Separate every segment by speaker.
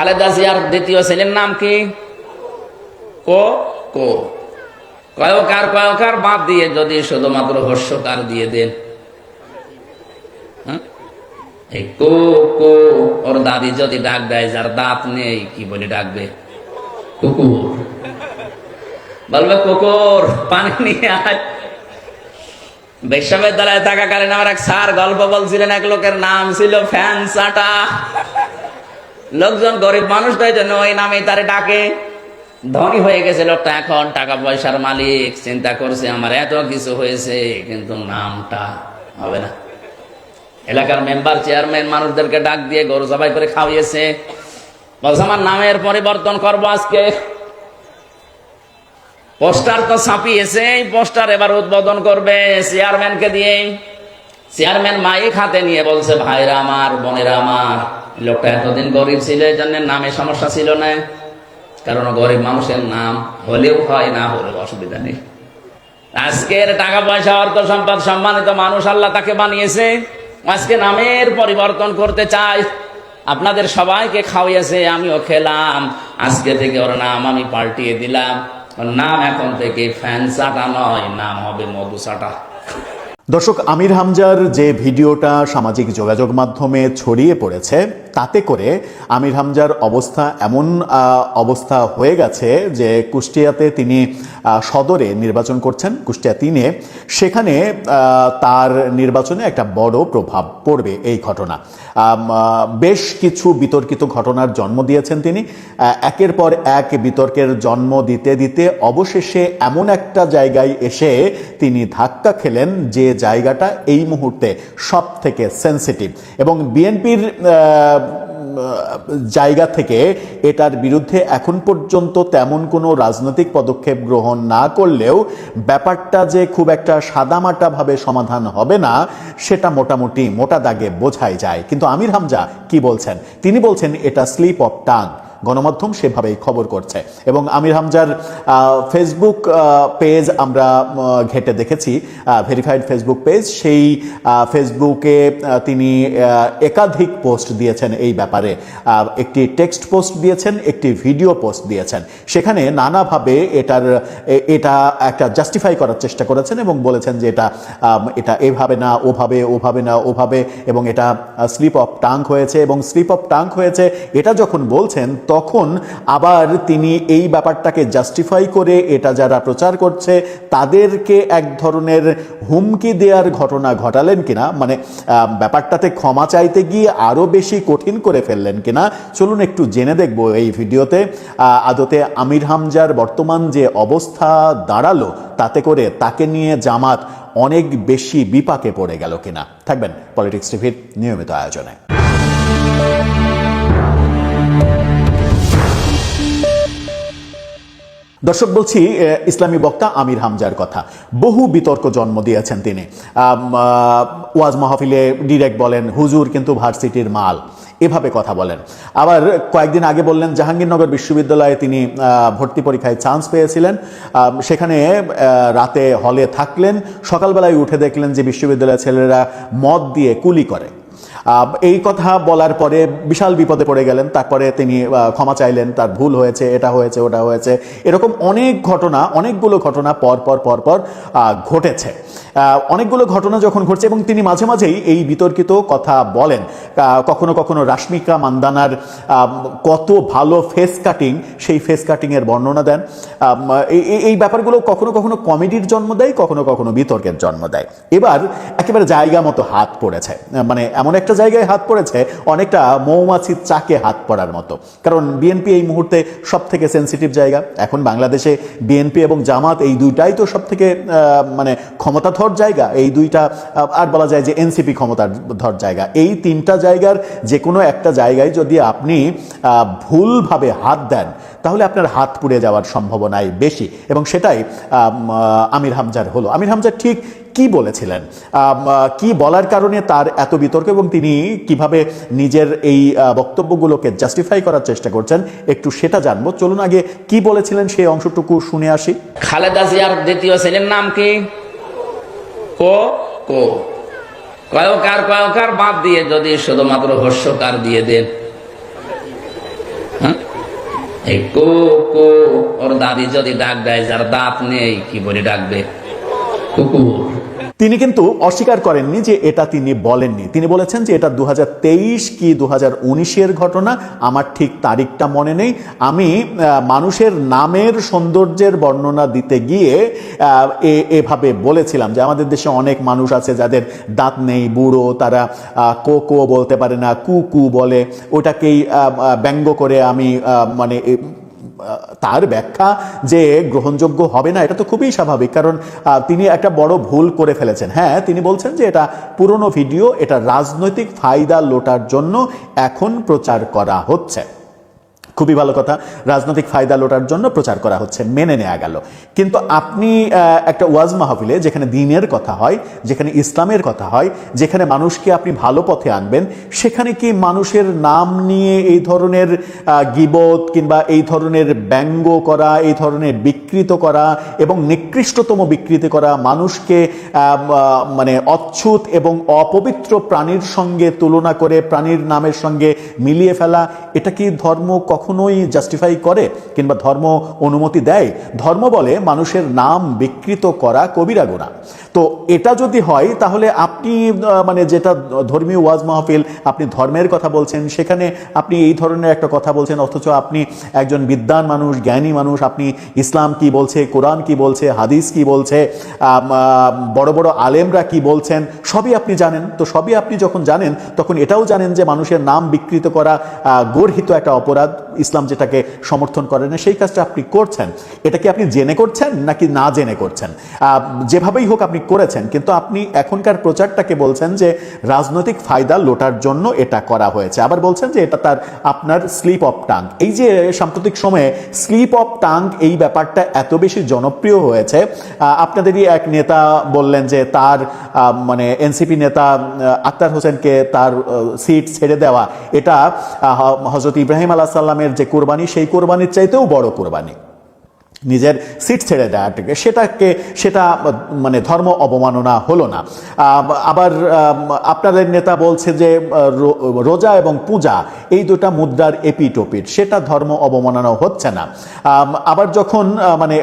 Speaker 1: খালেদা জিয়ার দ্বিতীয় ছেলের নাম কি? কো? কো। কয়কার কয়কার বাদ দিয়ে যদি শুধুমাত্র হস্যকার দিয়ে দেন। হ্যাঁ? এই কো কো, ওর দাদি যদি ডাক দেয়, যার দাঁত নেই, কি বলে ডাকবে? কুকুর। বলবে, কুকুর, পানি নিয়ে আয়। বিশ্ববিদ্যালয়ে থাকাকালীন আমার এক স্যার গল্প বলছিলেন, এক লোকের নাম ছিল ফ্যান সাটা। লোকজন গরিব মানুষ তাই জন্য ওই নামে তারে ডাকে। ধনী হয়ে গেছে লোকটা, এখন টাকা পয়সার মালিক, চিন্তা করছে আমার এত কিছু হয়েছে, কিন্তু নামটা হবে না। এলাকার মেম্বার, চেয়ারম্যান মানুষদেরকে ডাক দিয়ে গরু সবাই করে খাওয়িয়েছে। বলছে, আমার নামের পরিবর্তন করব আজকে। পোস্টার তো ছাপিয়েছে, এই পোস্টার এবার উদ্বোধন করবে চেয়ারম্যানকে দিয়ে। চেয়ারম্যান মাইক হাতে নিয়ে বলছে, ভাইরা আমার, বোনেরা আমার লোকটা এতদিন গরিব ছিল, এই জন্য নামে সমস্যা ছিল না। কারণ গরিব মানুষের নাম হলেও হয়, না হলেও অসুবিধা নেই। আজকের টাকা পয়সা, অর্থ সম্পদ সম্মানিত মানুষ আল্লাহ তাকে বানিয়েছে। আজকে নামের পরিবর্তন করতে চাই। আপনাদের সবাইকে খাওয়াইয়েছে, আমিও খেলাম। আজকে থেকে ওর নাম আমি পাল্টিয়ে দিলাম। ওর নাম এখন থেকে ফ্যান চাটা নয়, নাম হবে মধু চাটা।
Speaker 2: দর্শক, আমির হামজার যে ভিডিওটা সামাজিক যোগাযোগ মাধ্যমে ছড়িয়ে পড়েছে তাতে করে আমির হামজার অবস্থা এমন অবস্থা হয়ে গেছে যে কুষ্টিয়াতে তিনি সদরে নির্বাচন করছেন। কুষ্টিয়া তিনে সেখানে তার নির্বাচনে একটা বড় প্রভাব পড়বে এই ঘটনা। বেশ কিছু বিতর্কিত ঘটনার জন্ম দিয়েছেন তিনি। একের পর এক বিতর্কের জন্ম দিতে দিতে অবশেষে এমন একটা জায়গায় এসে তিনি ধাক্কা খেলেন যে জায়গাটা এই মুহূর্তে সব থেকে সেন্সিটিভ। এবং বিএনপির জায়গা থেকে এটার বিরুদ্ধে এখন পর্যন্ত তেমন কোনো রাজনৈতিক পদক্ষেপ গ্রহণ না করলেও ব্যাপারটা যে খুব একটা সাদামাটাভাবে সমাধান হবে না, সেটা মোটামুটি মোটা দাগে বোঝাই যায়। কিন্তু আমির হামজা কি বলছেন? তিনি বলছেন, এটা স্লিপ অফ টাং। গণমাধ্যম সেভাবেই খবর করছে। এবং আমির হামজার ফেসবুক পেজ আমরা ঘেটে দেখেছি। ভেরিফাইড ফেসবুক পেজ সেই ফেসবুকে তিনি একাধিক পোস্ট দিয়েছেন এই ব্যাপারে। একটি টেক্সট পোস্ট দিয়েছেন, একটি ভিডিও পোস্ট দিয়েছেন। সেখানে নানাভাবে এটার এটা একটা জাস্টিফাই করার চেষ্টা করেছেন এবং বলেছেন যে এটা এটা এভাবে না, ওভাবে ওভাবে না, ওভাবে, এবং এটা স্লিপ অফ টাং হয়েছে। এবং স্লিপ অফ টাং হয়েছে, এটা যখন বলছেন তখন আবার তিনি এই ব্যাপারটাকে জাস্টিফাই করে এটা যারা প্রচার করছে, তাদেরকে এক ধরনের হুমকি দেওয়ার ঘটনা ঘটালেন কিনা? মানে ব্যাপারটাতে ক্ষমা চাইতে গিয়ে আরও বেশি কঠিন করে ফেললেন কিনা? চলুন একটু জেনে দেখব এই ভিডিওতে। আদতে আমির হামজার বর্তমান যে অবস্থা দাঁড়াল, তাতে করে তাকে নিয়ে জামাত অনেক বেশি বিপাকে পড়ে গেল কিনা? থাকবেন পলিটিক্স টিভির নিয়মিত আয়োজনে। দর্শক, বলছি ইসলামী বক্তা আমির হামজার কথা। বহু বিতর্ক জন্ম দিয়েছেন তিনি। ওয়াজ মাহফিলে ডিরেক্ট বলেন, হুজুর কিন্তু ভার্সিটির মাল। এভাবে কথা বলেন। আবার কয়েকদিন আগে বললেন, জাহাঙ্গীরনগর বিশ্ববিদ্যালয়ে তিনি ভর্তি পরীক্ষায় চান্স পেয়েছিলেন। সেখানে রাতে হলে থাকলেন, সকালবেলায় উঠে দেখলেন যে বিশ্ববিদ্যালয়ের ছেলেরা মদ দিয়ে কুলি করে। এই কথা বলার পরে বিশাল বিপদে পড়ে গেলেন, তারপরে তিনি ক্ষমা চাইলেন, তার ভুল হয়েছে, এটা হয়েছে, ওটা হয়েছে, এরকম অনেক ঘটনা, অনেকগুলো ঘটনা পর পর পর পর ঘটেছে। অনেকগুলো ঘটনা যখন ঘটছে এবং তিনি মাঝে মাঝেই এই বিতর্কিত কথা বলেন কখনো কখনো রাশ্মিকা মান্দানার কত ভালো ফেস কাটিং সেই ফেস কাটিংয়ের বর্ণনা দেন। এই- ব্যাপারগুলো কখনো কখনো কমেডির জন্ম দেয়, কখনো কখনো বিতর্কের জন্ম দেয়। এবার একেবারে জায়গা মতো হাত পড়েছে মানে এমন একটা জায়গায় হাত পড়েছে, অনেকটা মৌমাছির চাকে হাত পড়ার মতো। কারণ বিএনপি এই মুহূর্তে সব থেকে সেন্সিটিভ জায়গা। এখন বাংলাদেশে বিএনপি এবং জামাত এই দুইটাই তো সব থেকে মানে ক্ষমতাধর জায়গা। এই দুইটা আর বলা যায় যে এনসিপি ক্ষমতাধর জায়গা। এই তিনটা জায়গার যে কোনো একটা জায়গায় যদি আপনি ভুলভাবে হাত দেন, তাহলে আপনার হাত পুড়ে যাওয়ার সম্ভাবনাই বেশি। এবং সেটাই আমির হামজার হলো। আমির হামজার ঠিক কি বলেছিলেন? কি বলার কারণে তার এত বিতর্ক এবং তিনি কীভাবে নিজের এই বক্তব্যগুলোকে জাস্টিফাই করার চেষ্টা করছেন, একটু সেটা জানব। চলুন আগে কি বলেছিলেন সেই অংশটুকু শুনে আসি।
Speaker 1: খালেদা জিয়ার দ্বিতীয় ছেলের নাম কি? কো? কো। কয়কার কয়কার বাদ দিয়ে যদি শুধুমাত্র হস্যকার দিয়ে দেন। এই কো কো, ওর দাদি যদি ডাক দেয়, যার দাঁত নেই, কি বলে ডাকবে? কুকুর।
Speaker 2: তিনি কিন্তু অস্বীকার করেননি যে এটা তিনি বলেননি। তিনি বলেছেন যে এটা দু হাজার তেইশ কি দু এর ঘটনা, আমার ঠিক তারিখটা মনে নেই। আমি মানুষের নামের সৌন্দর্যের বর্ণনা দিতে গিয়ে এভাবে বলেছিলাম যে আমাদের দেশে অনেক মানুষ আছে যাদের দাঁত নেই, বুড়ো, তারা কো কো বলতে পারে না, কু কু বলে। ওটাকেই ব্যঙ্গ করে আমি মানে তার ব্যাখ্যা যে গ্রহণযোগ্য হবে না, এটা তো খুবই স্বাভাবিক। কারণ তিনি একটা বড় ভুল করে ফেলেছেন। হ্যাঁ তিনি বলছেন যে এটা পুরনো ভিডিও, এটা রাজনৈতিক ফায়দা লোটার জন্য এখন প্রচার করা হচ্ছে। খুবই ভালো কথা। রাজনৈতিক ফায়দা লোটার জন্য প্রচার করা হচ্ছে, মেনে নেওয়া গেল। কিন্তু আপনি একটা ওয়াজ মাহফিলে যেখানে দিনের কথা হয়, যেখানে ইসলামের কথা হয়, যেখানে মানুষকে আপনি ভালো পথে আনবেন, সেখানে কি মানুষের নাম নিয়ে এই ধরনের গিবত কিংবা এই ধরনের ব্যঙ্গ করা, এই ধরনের বিকৃত করা এবং নিকৃষ্টতম বিকৃতি করা মানুষকে মানে অচ্ছুত এবং অপবিত্র প্রাণীর সঙ্গে তুলনা করে, প্রাণীর নামের সঙ্গে মিলিয়ে ফেলা, এটা কি ধর্ম কখনোই জাস্টিফাই করে কিংবা ধর্ম অনুমতি দেয়। ধর্ম বলে মানুষের নাম বিকৃত করা কবিরা গুণা তো এটা যদি হয়, তাহলে আপনি মানে যেটা ধর্মীয় ওয়াজ মাহফিল, আপনি ধর্মের কথা বলছেন, সেখানে আপনি এই ধরনের একটা কথা বলছেন, অথচ আপনি একজন বিদ্বান মানুষ, জ্ঞানী মানুষ, আপনি ইসলাম কি বলছে, কোরআন কি বলছে, হাদিস কি বলছে বড় বড় আলেমরা কি বলছেন, সবই আপনি জানেন। তো সবই আপনি যখন জানেন, তখন এটাও জানেন যে মানুষের নাম বিকৃত করা গর্হিত একটা অপরাধ। ইসলাম যেটাকে সমর্থন করে না, সেই কাজটা আপনি করছেন। এটা কি আপনি জেনে করছেন নাকি না জেনে করছেন? যেভাবেই হোক আপনি করেছেন, কিন্তু আপনি এখনকার প্রচারটাকে বলছেন যে রাজনৈতিক ফায়দা লোটার জন্য এটা করা হয়েছে। আবার বলছেন যে এটা তার আপনার স্লিপ অফ টাং। এই যে সাম্প্রতিক সময়ে স্লিপ অফ টাং এই ব্যাপারটা এত বেশি জনপ্রিয় হয়েছে আপনাদেরই এক নেতা বললেন যে তার মানে এনসিপি নেতা আক্তার হোসেনকে তার সিট ছেড়ে দেওয়া, এটা হজরত ইব্রাহিম আলাহ সাল্লামের যে কোরবানি সেই কোরবানির চাইতেও বড় কোরবানি। নিজের সিট ছেড়ে দেওয়াটাকে সেটাকে, সেটা মানে ধর্ম অবমাননা হলো না। আবার আপনাদের নেতা বলছে যে রোজা এবং পূজা, এই দুটা মুদ্রার এপিটোপিট, সেটা ধর্ম অবমাননা হচ্ছে না। আবার যখন মানে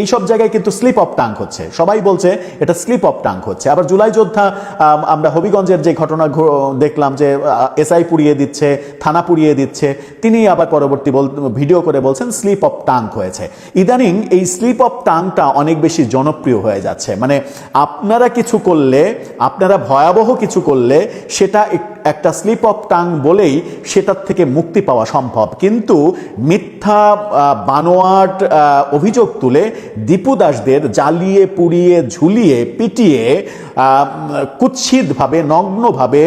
Speaker 2: এই সব জায়গায় কিন্তু স্লিপ অফ টাঙ্ক হচ্ছে। সবাই বলছে এটা স্লিপ অফ টাঙ্ক হচ্ছে। আবার জুলাই যোদ্ধা আমরা হবিগঞ্জের যে ঘটনা দেখলাম যে এসআই পুড়িয়ে দিচ্ছে, থানা পুড়িয়ে দিচ্ছে, তিনি আবার পরবর্তী ভিডিও করে বলছেন স্লিপ অফ টাঙ্ক হয়েছে। ইদানিং এই স্লিপ অফ টাংটা অনেক বেশি জনপ্রিয় হয়ে যাচ্ছে। মানে আপনারা কিছু করলে, আপনারা ভয়াবহ কিছু করলে, সেটা একটা স্লিপ অফ টাং বলেই সেটার থেকে মুক্তি পাওয়া সম্ভব। কিন্তু মিথ্যা বানোয়াট অভিযোগ তুলে দীপু দাসদের জ্বালিয়ে, পুড়িয়ে, ঝুলিয়ে, পিটিয়ে কুৎসিতভাবে, নগ্নভাবে,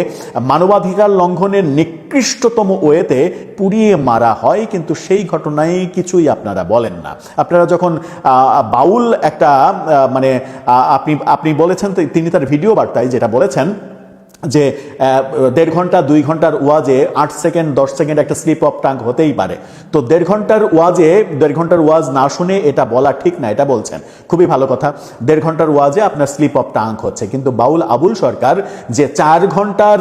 Speaker 2: মানবাধিকার লঙ্ঘনের নিকৃষ্টতম ওয়েতে পুড়িয়ে মারা হয়। কিন্তু সেই ঘটনায় কিছুই আপনারা বলেন না। আপনারা যখন বাউল একটা মানে আপনি আপনি বলেছেন, তিনি তার ভিডিও বার্তায় যেটা বলেছেন যে দেড় ঘণ্টা, দুই ঘণ্টার ওয়াজে আট সেকেন্ড, দশ সেকেন্ড একটা স্লিপ অফ টাঙ্ক হতেই পারে। তো দেড় ঘণ্টার ওয়াজে, দেড় ঘণ্টার ওয়াজ না শুনে এটা বলা ঠিক না, এটা বলছেন। খুবই ভালো কথা। দেড় ঘণ্টার ওয়াজে আপনার স্লিপ অফ টাঙ্ক হচ্ছে। কিন্তু বাউল আবুল সরকার যে চার ঘণ্টার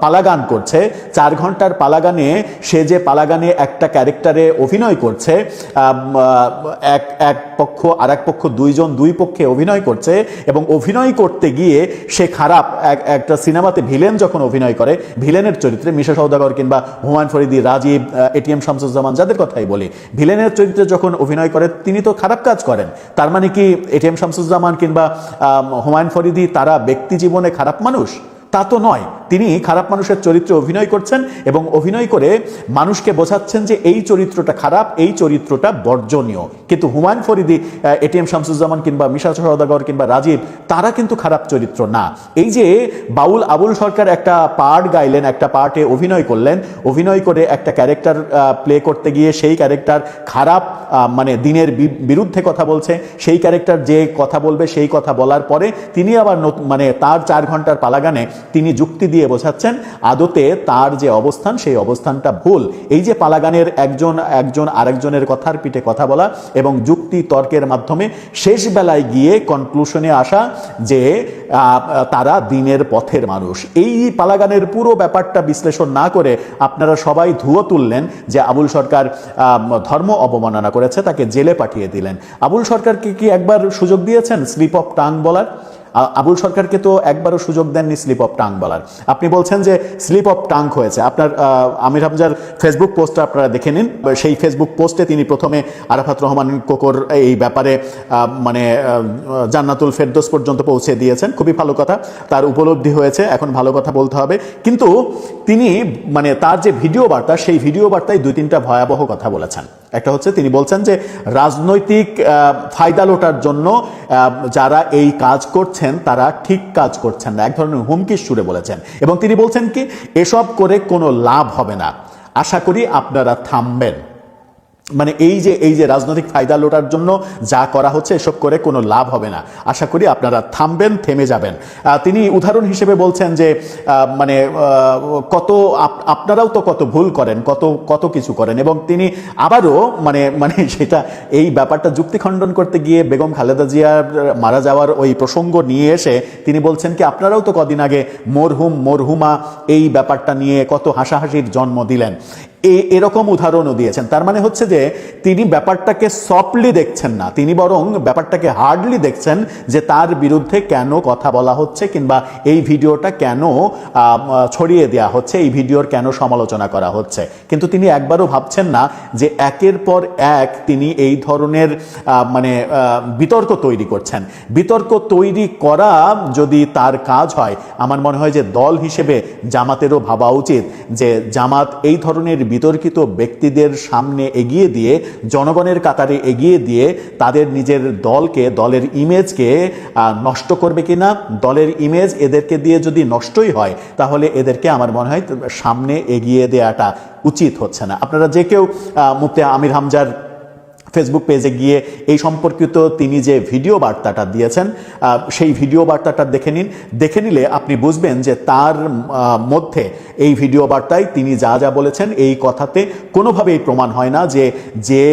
Speaker 2: পালাগান করছে, চার ঘণ্টার পালাগানে সে যে পালাগানে একটা ক্যারেক্টারে অভিনয় করছে এক এক পক্ষ আর এক পক্ষ, দুইজন দুই পক্ষে অভিনয় করছে এবং অভিনয় করতে গিয়ে সে খারাপ, এক, এক- একটা সিনেমাতে ভিলেন যখন অভিনয় করে, ভিলেনের চরিত্রে মিশা সৌদাগর কিংবা হুমায়ুন ফরিদি, রাজীব এটিএম শামসুজ্জামান, যাদের কথাই বলি, ভিলেনের চরিত্রে যখন অভিনয় করে, তিনি তো খারাপ কাজ করেন। তার মানে কি এটিএম শামসুজ্জামান কিংবা হুমায়ুন ফরিদি তারা ব্যক্তি জীবনে খারাপ মানুষ? তা তো নয়। তিনি খারাপ মানুষের চরিত্রে অভিনয় করছেন এবং অভিনয় করে মানুষকে বোঝাচ্ছেন যে এই চরিত্রটা খারাপ, এই চরিত্রটা বর্জনীয়। কিন্তু হুমায়ুন ফরিদি এটিএম শামসুজ্জামান কিংবা মিশা সওদাগর কিংবা রাজীব, তারা কিন্তু খারাপ চরিত্র না। এই যে বাউল আবুল সরকার একটা পার্ট গাইলেন, একটা পার্টে অভিনয় করলেন, অভিনয় করে একটা ক্যারেক্টার প্লে করতে গিয়ে সেই ক্যারেক্টার খারাপ মানে দিনের বিরুদ্ধে কথা বলছে, সেই ক্যারেক্টার যে কথা বলবে সেই কথা বলার পরে তিনি আবার মানে তার চার ঘণ্টার পালাগানে তিনি যুক্তি দিয়ে দিয়ে বোঝাচ্ছেন আদতে তার যে অবস্থান, সেই অবস্থানটা ভুল। এই যে পালাগানের একজন একজন আরেকজনের কথার পিঠে কথা বলা এবং যুক্তি তর্কের মাধ্যমে শেষ বেলায় গিয়ে কনক্লুশনে আসা যে তারা দিনের পথের মানুষ। এই পালাগানের পুরো ব্যাপারটা বিশ্লেষণ না করে আপনারা সবাই ধুয়ো তুললেন যে আবুল সরকার ধর্ম অবমাননা করেছে, তাকে জেলে পাঠিয়ে দিলেন। আবুল সরকারকে কি একবার সুযোগ দিয়েছেন? স্লিপ অফ টাং বলার? আবুল সরকারকে তো একবারও সুযোগ দেননি স্লিপ অফ টাং বলার। আপনি বলছেন যে স্লিপ অফ টাং হয়েছে। আপনার আমির হামজার ফেসবুক পোস্টটা আপনারা দেখে নিন। সেই ফেসবুক পোস্টে তিনি প্রথমে আরাফাত রহমান কোকর এই ব্যাপারে মানে জান্নাতুল ফেরদোস পর্যন্ত পৌঁছে দিয়েছেন। খুবই ভালো কথা। তার উপলব্ধি হয়েছে। এখন ভালো কথা বলতে হবে। কিন্তু তিনি মানে তার যে ভিডিও বার্তা, সেই ভিডিও বার্তায় দুই তিনটা ভয়াবহ কথা বলেছেন। একটা হচ্ছে, তিনি বলছেন যে রাজনৈতিক ফায়দা লোটার জন্য যারা এই কাজ করছেন তারা ঠিক কাজ করছেন না। এক ধরনের হুমকির সুরে বলেছেন। এবং তিনি বলছেন কি, এসব করে কোনো লাভ হবে না। আশা করি আপনারা থামবেন। মানে এই যে এই যে রাজনৈতিক ফায়দা লোটার জন্য যা করা হচ্ছে, এসব করে কোনো লাভ হবে না। আশা করি আপনারা থামবেন, থেমে যাবেন। তিনি উদাহরণ হিসেবে বলছেন যে মানে কত আপ- আপনারাও তো কত ভুল করেন, কত কত কিছু করেন এবং তিনি আবারও মানে মানে সেটা, এই ব্যাপারটা যুক্তি খণ্ডন করতে গিয়ে বেগম খালেদা জিয়ার মারা যাওয়ার ওই প্রসঙ্গ নিয়ে এসে তিনি বলছেন কি, আপনারাও তো কদিন আগে মরহুম, মরহুমা এই ব্যাপারটা নিয়ে কত হাসাহাসির জন্ম দিলেন। এরকম উদাহরণও দিয়েছেন। তার মানে হচ্ছে যে তিনি ব্যাপারটাকে সফটলি দেখছেন না। তিনি বরং ব্যাপারটাকে হার্ডলি দেখছেন যে তার বিরুদ্ধে কেন কথা বলা হচ্ছে কিংবা এই ভিডিওটা কেন ছড়িয়ে দেওয়া হচ্ছে, এই ভিডিওর কেন সমালোচনা করা হচ্ছে। কিন্তু তিনি একবারও ভাবছেন না যে একের পর এক তিনি এই ধরনের মানে বিতর্ক তৈরি করছেন। বিতর্ক তৈরি করা যদি তার কাজ হয়, আমার মনে হয় যে দল হিসেবে জামাতেরও ভাবা উচিত যে জামাত এই ধরনের বিতর্কিত ব্যক্তিদের সামনে এগিয়ে দিয়ে, জনগণের কাতারে এগিয়ে দিয়ে তাদের নিজের দলকে, দলের ইমেজকে নষ্ট করবে কি না দলের ইমেজ এদেরকে দিয়ে যদি নষ্টই হয়, তাহলে এদেরকে আমার মনে হয় সামনে এগিয়ে দেওয়াটা উচিত হচ্ছে না। আপনারা যে কেউ মুক্তি আমির হামজার ফেসবুক পেজে গিয়ে এই সম্পর্কিত তিনি যে ভিডিও বার্তাটা দিয়েছেন সেই ভিডিও বার্তাটা দেখে নিন। দেখে নিলে আপনি বুঝবেন যে তার মধ্যে এই ভিডিও বার্তায় তিনি যা যা বলেছেন, এই কথাতে কোনোভাবেই প্রমাণ হয় না যে যে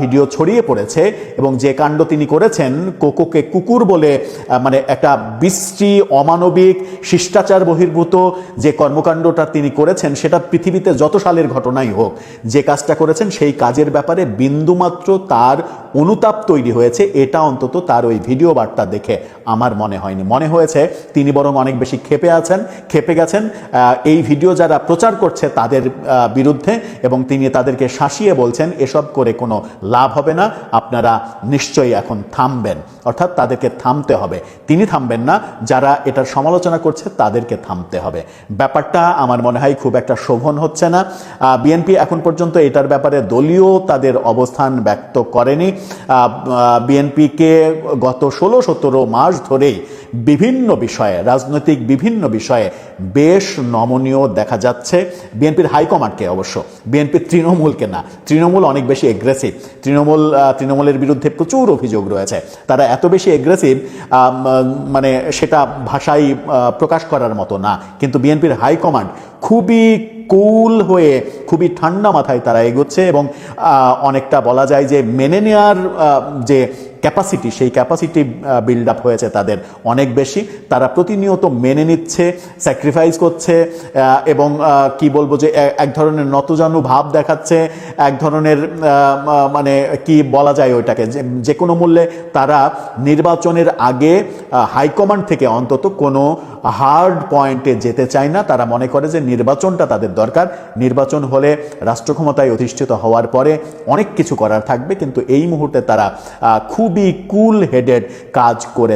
Speaker 2: ভিডিও ছড়িয়ে পড়েছে এবং যে কাণ্ড তিনি করেছেন, কোকোকে কুকুর বলে মানে একটা বিশ্রী, অমানবিক শিষ্টাচার বহির্ভূত যে কর্মকাণ্ডটা তিনি করেছেন, সেটা পৃথিবীতে যত সালের ঘটনাই হোক, যে কাজটা করেছেন, সেই কাজের ব্যাপারে বিন্দুমাত্র তার অনুতাপ তৈরি হয়েছে। এটা অন্তত তার ওই ভিডিও বার্তা দেখে আমার মনে হয়নি। মনে হয়েছে তিনি বরং অনেক বেশি ক্ষেপে আছেন, ক্ষেপে গেছেন। এই ভিডিও যারা প্রচার করছে তাদের বিরুদ্ধে এবং তিনি তাদেরকে শাসিয়ে বলছেন, এসব করে কোনো লাভ হবে না। আপনারা নিশ্চয়ই এখন থামবেন। অর্থাৎ তাদেরকে থামতে হবে। তিনি থামবেন না। যারা এটার সমালোচনা করছে, তাদেরকে থামতে হবে। ব্যাপারটা আমার মনে হয় খুব একটা শোভন হচ্ছে না। বিএনপি এখন পর্যন্ত এটার ব্যাপারে দলীয় তাদের অবস্থান ব্যক্ত করেনি। বিএনপিকে গত ষোলো সতেরো মাস ধরেই বিভিন্ন বিষয়ে, রাজনৈতিক বিভিন্ন বিষয়ে বেশ নমনীয় দেখা যাচ্ছে। বিএনপির হাইকমান্ডকে অবশ্য? বিএনপির তৃণমূলকে না? তৃণমূল অনেক বেশি এগ্রেসিভ তৃণমূল তৃণমূলের বিরুদ্ধে প্রচুর অভিযোগ রয়েছে। তারা এত বেশি এগ্রেসিভ মানে সেটা ভাষায় প্রকাশ করার মতো না। কিন্তু বিএনপির হাইকমান্ড খুবই কুল হয়ে, খুবই ঠান্ডা মাথায় তারা এগোচ্ছে এবং অনেকটা বলা যায় যে মেনে নেওয়ার যে ক্যাপাসিটি সেই ক্যাপাসিটি বিল্ড আপ হয়েছে তাদের অনেক বেশি। তারা প্রতিনিয়ত মেনে নিচ্ছে স্যাক্রিফাইস করছে এবং আহ, কি বলব যে এক ধরনের নতজানু ভাব দেখাচ্ছে এক ধরনের আহ, মানে কি বলা যায় ওইটাকে যে কোনো মূল্যে তারা নির্বাচনের আগে হাইকমান্ড থেকে অন্তত কোনো হার্ড পয়েন্টে যেতে চায় না। তারা মনে করে যে নির্বাচনটা তাদের দরকার। নির্বাচন হলে রাষ্ট্র ক্ষমতায় অধিষ্ঠিত হওয়ার পরে অনেক কিছু করার থাকবে কিন্তু এই মুহূর্তে তারা আহ, খুবই কুল হেডেড কাজ করে